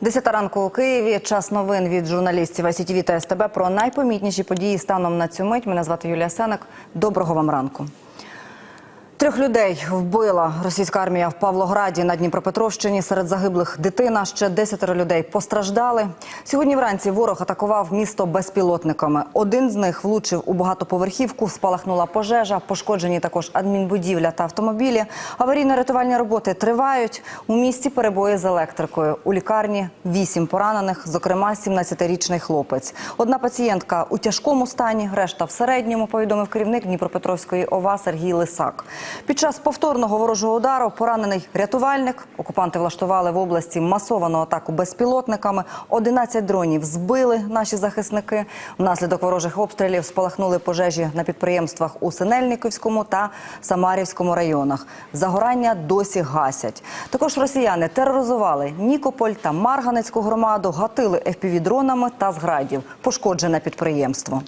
Десята ранку у Києві. Час новин від журналістів ICTV та СТБ про найпомітніші події станом на цю мить. Мене звати Юлія Сенек. Доброго вам ранку. Трьох людей вбила російська армія в Павлограді на Дніпропетровщині. Серед загиблих дитина. Ще десятеро людей постраждали. Сьогодні вранці ворог атакував місто безпілотниками. Один з них влучив у багатоповерхівку. Спалахнула пожежа. Пошкоджені також адмінбудівля та автомобілі. Аварійно-рятувальні роботи тривають. У місті перебої з електрикою. У лікарні вісім поранених, зокрема 17-річний хлопець. Одна пацієнтка у тяжкому стані, решта в середньому. Повідомив керівник Дніпропетровської ОВА Сергій Лисак. Під час повторного ворожого удару поранений рятувальник. Окупанти влаштували в області масовану атаку безпілотниками. 11 дронів збили наші захисники. Внаслідок ворожих обстрілів спалахнули пожежі на підприємствах у Синельниковському та Самарівському районах. Загорання досі гасять. Також росіяни тероризували Нікополь та Марганецьку громаду, гатили FPV-дронами та зградів. Пошкоджене підприємство.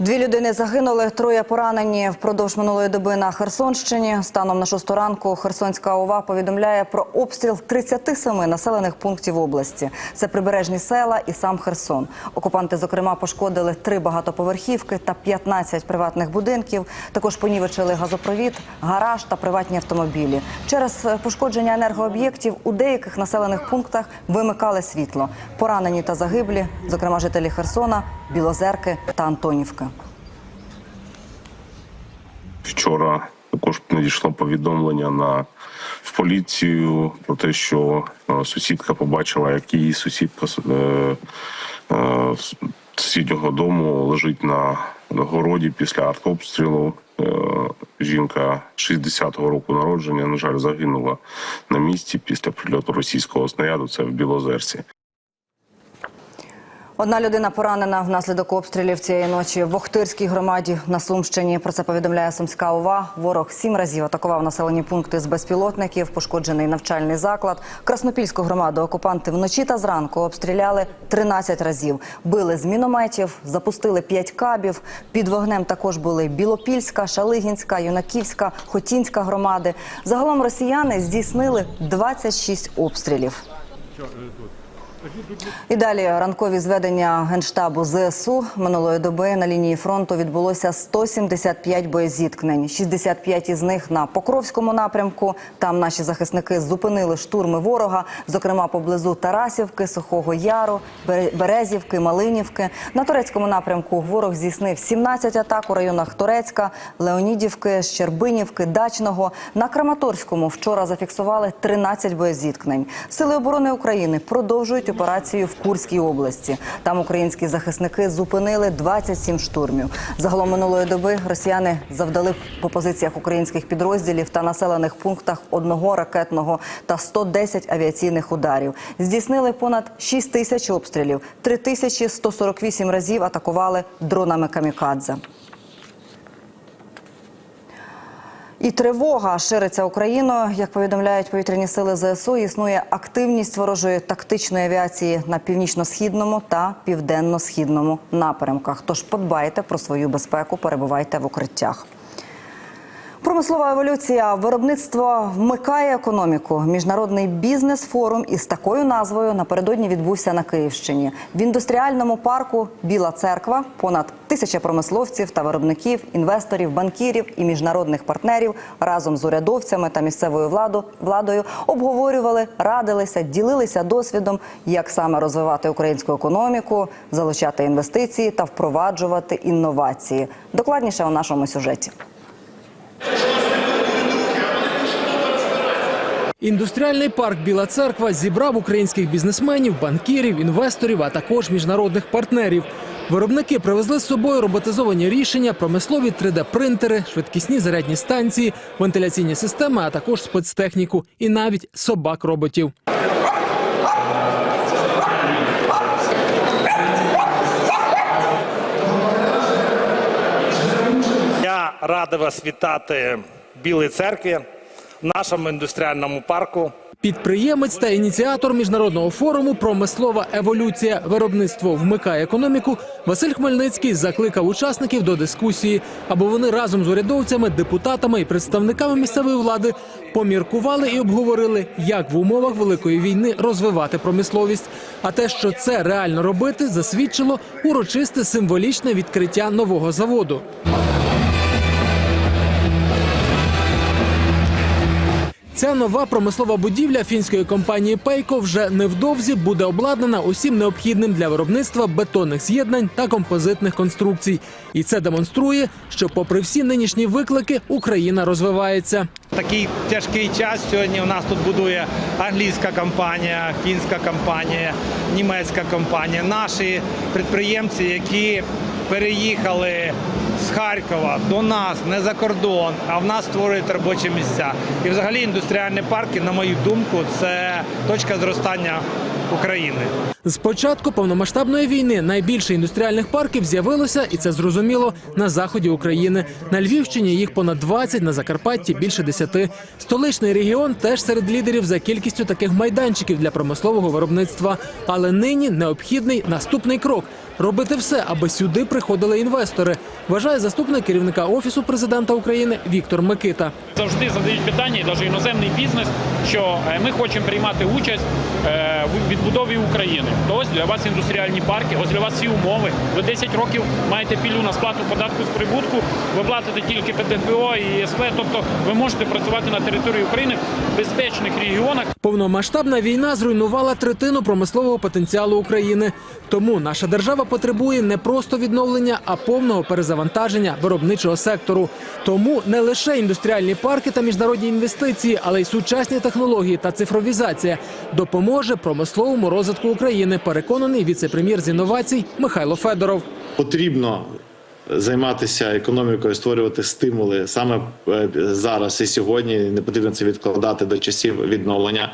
Дві людини загинули, троє поранені впродовж минулої доби на Херсонщині. Станом на шосту ранку Херсонська ОВА повідомляє про обстріл 37 населених пунктів області. Це прибережні села і сам Херсон. Окупанти, зокрема, пошкодили три багатоповерхівки та 15 приватних будинків. Також понівечили газопровід, гараж та приватні автомобілі. Через пошкодження енергооб'єктів у деяких населених пунктах вимикали світло. Поранені та загиблі, зокрема жителі Херсона, Білозерки та Антонівки. Вчора також надійшло повідомлення на в поліцію про те, що е, сусідка побачила, як її сусідка з е, е, сусіднього дому лежить на, городі після артобстрілу. Е, жінка 60-го року народження, на жаль, загинула на місці після прильоту російського снаряду. Це в Білозерці. Одна людина поранена внаслідок обстрілів цієї ночі в Охтирській громаді на Сумщині. Про це повідомляє Сумська ОВА. Ворог сім разів атакував населені пункти з безпілотників, пошкоджений навчальний заклад. Краснопільську громаду окупанти вночі та зранку обстріляли 13 разів. Били з мінометів, запустили 5 кабів. Під вогнем також були Білопільська, Шалигінська, Юнаківська, Хотінська громади. Загалом росіяни здійснили 26 обстрілів. І далі ранкові зведення генштабу ЗСУ минулої доби на лінії фронту відбулося 175 боєзіткнень. 65 із них на Покровському напрямку. Там наші захисники зупинили штурми ворога, зокрема поблизу Тарасівки, Сухого Яру, Бере- Березівки, Малинівки. На турецькому напрямку ворог здійснив 17 атак у районах Турецька, Леонідівки, Щербинівки, Дачного. На Краматорському вчора зафіксували 13 боєзіткнень. Сили оборони України продовжують операцію в Курській області. Там українські захисники зупинили 27 штурмів. Загалом минулої доби росіяни завдали по позиціях українських підрозділів та населених пунктах одного ракетного та 110 авіаційних ударів. Здійснили понад 6 тисяч обстрілів, 3148 разів атакували дронами камікадзе. І тривога шириться Україною. Як повідомляють повітряні сили ЗСУ, існує активність ворожої тактичної авіації на північно-східному та південно-східному напрямках. Тож подбайте про свою безпеку, перебувайте в укриттях. Промислова еволюція виробництво вмикає економіку. Міжнародний бізнес-форум із такою назвою напередодні відбувся на Київщині. В індустріальному парку Біла церква понад тисяча промисловців та виробників, інвесторів, банкірів і міжнародних партнерів разом з урядовцями та місцевою владою обговорювали, радилися, ділилися досвідом, як саме розвивати українську економіку, залучати інвестиції та впроваджувати інновації. Докладніше у нашому сюжеті. Індустріальний парк Біла церква зібрав українських бізнесменів, банкірів, інвесторів, а також міжнародних партнерів. Виробники привезли з собою роботизовані рішення, промислові 3D-принтери, швидкісні зарядні станції, вентиляційні системи, а також спецтехніку і навіть собак-роботів. Я радий вас вітати в Білій церкві, нашому індустріальному парку. Підприємець та ініціатор міжнародного форуму Промислова еволюція виробництво вмикає економіку. Василь Хмельницький закликав учасників до дискусії, аби вони разом з урядовцями, депутатами і представниками місцевої влади поміркували і обговорили, як в умовах великої війни розвивати промисловість. А те, що це реально робити, засвідчило урочисте символічне відкриття нового заводу. Ця нова промислова будівля фінської компанії Пейко вже невдовзі буде обладнана усім необхідним для виробництва бетонних з'єднань та композитних конструкцій. І це демонструє, що, попри всі нинішні виклики, Україна розвивається. Такий тяжкий час сьогодні у нас тут будує англійська компанія, фінська компанія, німецька компанія. Наші підприємці, які переїхали з Харкова до нас, не за кордон, а в нас створюють робочі місця. І взагалі індустріальні парки, на мою думку, це точка зростання України. З початку повномасштабної війни найбільше індустріальних парків з'явилося, і це зрозуміло, на заході України. На Львівщині їх понад 20, на Закарпатті більше 10. Столичний регіон теж серед лідерів за кількістю таких майданчиків для промислового виробництва. Але нині необхідний наступний крок робити все, аби сюди приходили інвестори. Вважає заступник керівника офісу президента України Віктор Микита. завжди задають питання, і навіть іноземний бізнес, що е, ми хочемо приймати участь е, в відбудові України. То ось для вас індустріальні парки, ось для вас всі умови. Ви 10 років маєте пільгу на сплату податку з прибутку, ви платите тільки ПДФО і ЄСВ, тобто ви можете працювати на території України в безпечних регіонах. Повномасштабна війна зруйнувала третину промислового потенціалу України. Тому наша держава потребує не просто відновлення, а повного перезавантаження виробничого сектору. Тому не лише індустріальні парки та міжнародні інвестиції, але й сучасні технології та цифровізація допоможе промисловому розвитку України. Переконаний віце-прем'єр з інновацій Михайло Федоров. потрібно займатися економікою, створювати стимули саме е, зараз і сьогодні. Не потрібно це відкладати до часів відновлення.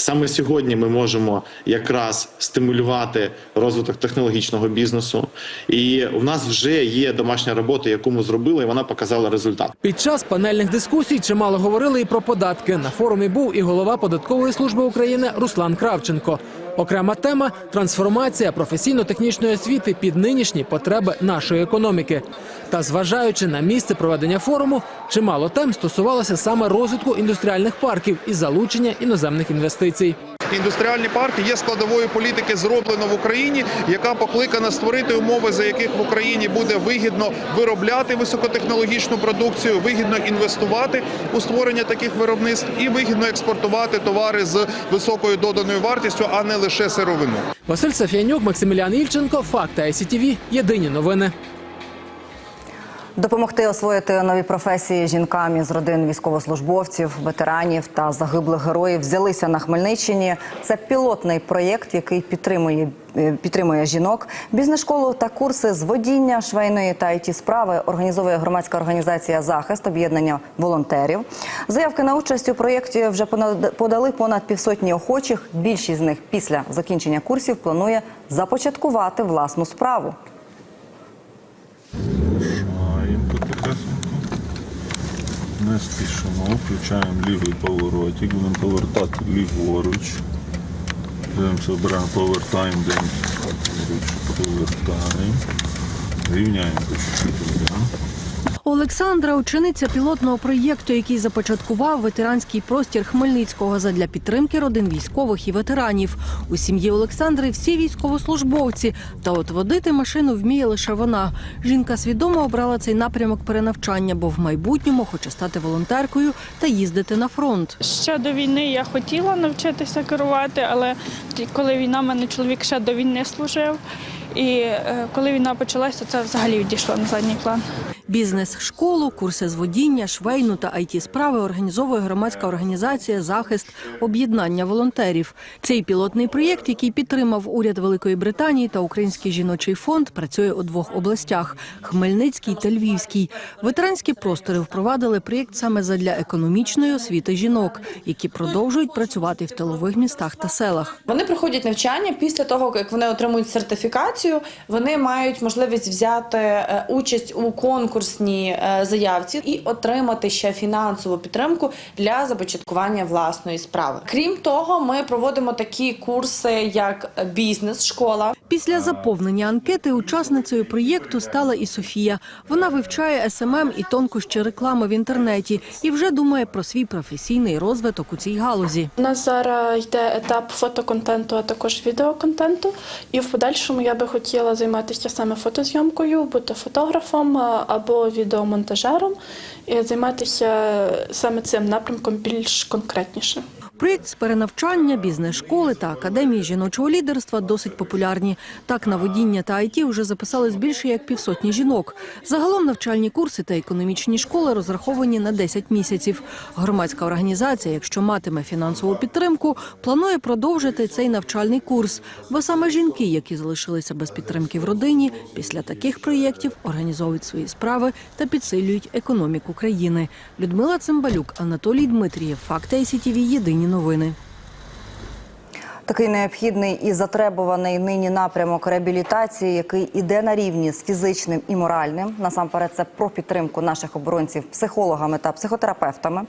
Саме сьогодні ми можемо якраз стимулювати розвиток технологічного бізнесу, і в нас вже є домашня робота, яку ми зробили, і вона показала результат. Під час панельних дискусій чимало говорили і про податки. На форумі був і голова податкової служби України Руслан Кравченко. Окрема тема трансформація професійно-технічної освіти під нинішні потреби нашої економіки. Та зважаючи на місце проведення форуму, чимало тем стосувалося саме розвитку індустріальних парків і залучення іноземних інвестицій. Індустріальні парки є складовою політики зроблено в Україні, яка покликана створити умови, за яких в Україні буде вигідно виробляти високотехнологічну продукцію, вигідно інвестувати у створення таких виробництв і вигідно експортувати товари з високою доданою вартістю, а не лише сировину. Василь Сафіянюк, Максимілян Ільченко, Факти ICTV. Єдині новини. Допомогти освоїти нові професії жінкам із родин військовослужбовців, ветеранів та загиблих героїв взялися на Хмельниччині. Це пілотний проєкт, який підтримує е, підтримує жінок. Бізнес-школу та курси з водіння, швейної та it справи організовує громадська організація Захист об'єднання волонтерів. Заявки на участь у проєкті вже подали понад півсотні охочих. Більшість з них після закінчення курсів планує започаткувати власну справу. Спішимо, включаємо лівий поворотик, будемо повертати ліворуч. Дивимося, обираємо повертаємо, дивимося, повертаємо. Рівняємо по чуть-чуть. Олександра учениця пілотного проєкту, який започаткував ветеранський простір Хмельницького задля підтримки родин військових і ветеранів. У сім'ї Олександри всі військовослужбовці. Та от водити машину вміє лише вона. Жінка свідомо обрала цей напрямок перенавчання, бо в майбутньому хоче стати волонтеркою та їздити на фронт. Ще до війни я хотіла навчитися керувати, але коли війна, мене чоловік ще до війни служив. І е, коли війна почалася, це взагалі відійшло на задній план. Бізнес-школу, курси з водіння, швейну та it справи організовує громадська організація Захист об'єднання волонтерів. Цей пілотний проєкт, який підтримав уряд Великої Британії та Український жіночий фонд, працює у двох областях: Хмельницький та Львівський. Ветеранські простори впровадили проєкт саме задля економічної освіти жінок, які продовжують працювати в тилових містах та селах. Вони проходять навчання після того, як вони отримують сертифікацію. Вони мають можливість взяти е, участь у конкурсі конкурсній е, заявці і отримати ще фінансову підтримку для започаткування власної справи. Крім того, ми проводимо такі курси, як бізнес-школа. Після заповнення анкети учасницею проєкту стала і Софія. Вона вивчає СММ і тонкощі реклами в інтернеті і вже думає про свій професійний розвиток у цій галузі. У нас зараз йде етап фотоконтенту, а також відеоконтенту. І в подальшому я би хотіла займатися саме фотозйомкою, бути фотографом а, або відеомонтажером і займатися саме цим напрямком більш конкретніше. Проєкт з перенавчання, бізнес-школи та академії жіночого лідерства досить популярні. Так, на водіння та ІТ вже записались більше як півсотні жінок. Загалом навчальні курси та економічні школи розраховані на 10 місяців. Громадська організація, якщо матиме фінансову підтримку, планує продовжити цей навчальний курс. Бо саме жінки, які залишилися без підтримки в родині, після таких проєктів організовують свої справи та підсилюють економіку країни. Людмила Цимбалюк, Анатолій Дмитрієв, Факти СІТВ, Єдині новини. Такий необхідний і затребуваний нині напрямок реабілітації, який іде на рівні з фізичним і моральним. Насамперед, це про підтримку наших оборонців психологами та психотерапевтами.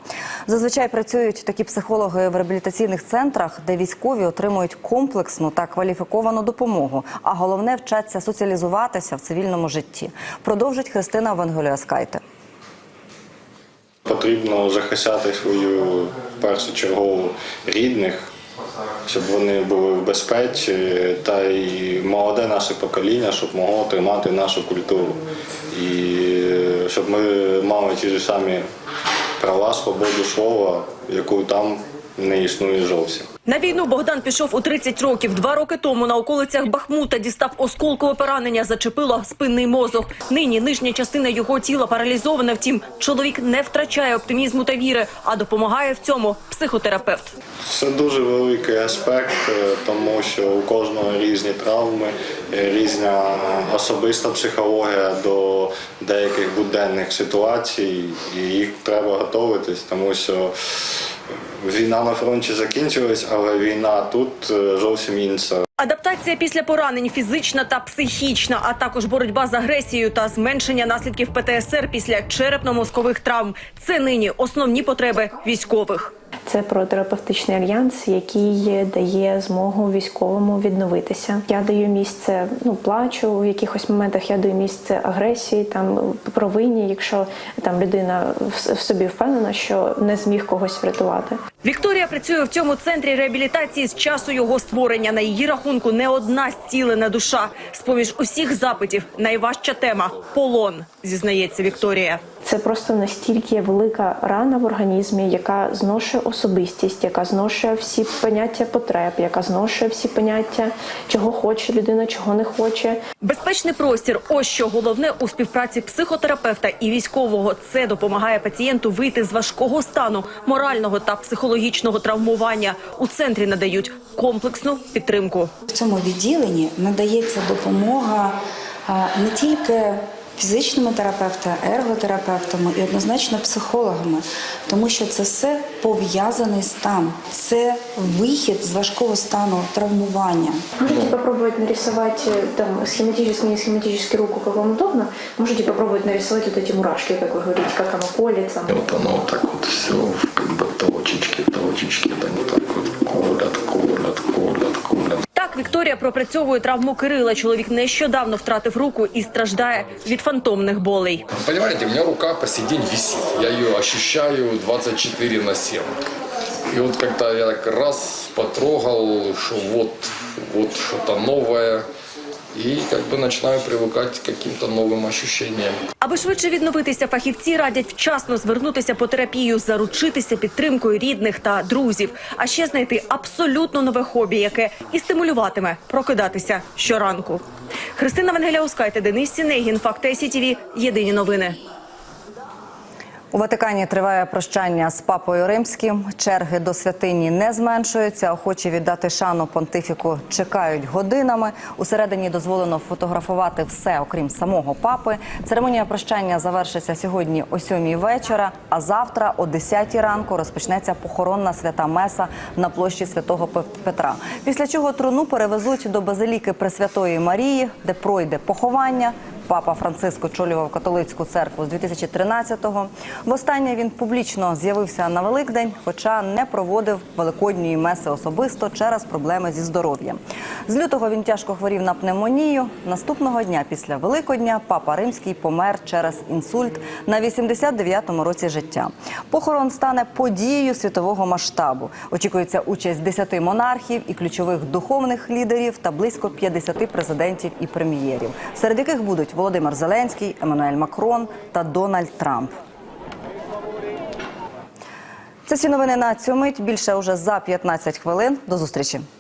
Зазвичай працюють такі психологи в реабілітаційних центрах, де військові отримують комплексну та кваліфіковану допомогу. А головне вчаться соціалізуватися в цивільному житті. Продовжить Христина Венгеліаскайте. Потрібно захищати свою в першу чергу рідних, щоб вони були в безпеці, та й молоде наше покоління, щоб могло тримати нашу культуру. І щоб ми мали ті ж самі права, свободу слова, яку там не існує зовсім. На війну Богдан пішов у 30 років. Два роки тому на околицях Бахмута дістав осколкове поранення, зачепило спинний мозок. Нині нижня частина його тіла паралізована. Втім, чоловік не втрачає оптимізму та віри, а допомагає в цьому психотерапевт. Це дуже великий аспект, е, тому що у кожного різні травми, е, різна особиста психологія до деяких буденних ситуацій, і їх треба готуватись, тому що війна на фронті закінчилась, війна тут е, зовсім інша. Адаптація після поранень фізична та психічна, а також боротьба з агресією та зменшення наслідків ПТСР після черепно-мозкових травм. Це нині основні потреби військових. Це про терапевтичний альянс, який дає змогу військовому відновитися. Я даю місце ну плачу в якихось моментах. Я даю місце агресії, там провині, якщо там людина в собі впевнена, що не зміг когось врятувати. Вікторія працює в цьому центрі реабілітації з часу його створення. На її рахунку не одна зцілена душа. З поміж усіх запитів найважча тема полон, зізнається Вікторія. Це просто настільки велика рана в організмі, яка зношує особистість, яка зношує всі поняття потреб, яка зношує всі поняття, чого хоче людина, чого не хоче. Безпечний простір. Ось що головне у співпраці психотерапевта і військового. Це допомагає пацієнту вийти з важкого стану, морального та психологічного травмування. У центрі надають комплексну підтримку. В цьому відділенні надається допомога а, не тільки фізичними терапевтами, ерготерапевтами і однозначно психологами, тому що це все пов'язаний стан, це вихід з важкого стану травмування. Можете попробовать нарисовать э, там схематически, не схематически руку, как вам удобно. Можете попробовать нарисовать вот эти мурашки, как вы говорите, как оно колется. Вот оно вот так вот все, как бы точечки, точечки, там вот так вот колят, колят, колят, колят. Так Вікторія пропрацьовує травму Кирила. Чоловік нещодавно втратив руку і страждає від фантомних болей. Понимаете, у мене рука по сей день висить. Я її ощущаю 24 на 7. И вот когда я так раз потрогал, что вот, вот что-то и как бы начинаю привыкать к каким-то новым ощущениям. Аби швидше відновитися, фахівці радять вчасно звернутися по терапію, заручитися підтримкою рідних та друзів, а ще знайти абсолютно нове хобі, яке і стимулюватиме прокидатися щоранку. Христина Венгеляускайте, Денис Сінегін, Факти СІТІВІ. Єдині новини. У Ватикані триває прощання з папою римським. Черги до святині не зменшуються. Охочі віддати шану понтифіку чекають годинами. Усередині дозволено фотографувати все, окрім самого папи. Церемонія прощання завершиться сьогодні о 7 вечора. А завтра о 10 ранку розпочнеться похоронна свята Меса на площі святого Пе- Петра. Після чого труну перевезуть до базиліки Пресвятої Марії, де пройде поховання. Папа Франциск очолював католицьку церкву з 2013-го. Востаннє він публічно з'явився на Великдень, хоча не проводив великодньої меси особисто через проблеми зі здоров'ям. З лютого він тяжко хворів на пневмонію. Наступного дня після Великодня папа Римський помер через інсульт на 89-му році життя. Похорон стане подією світового масштабу. Очікується участь 10 монархів і ключових духовних лідерів та близько 50 президентів і прем'єрів, серед яких будуть Володимир Зеленський, Еммануель Макрон та Дональд Трамп. Це всі новини на цю мить. Більше уже за 15 хвилин. До зустрічі.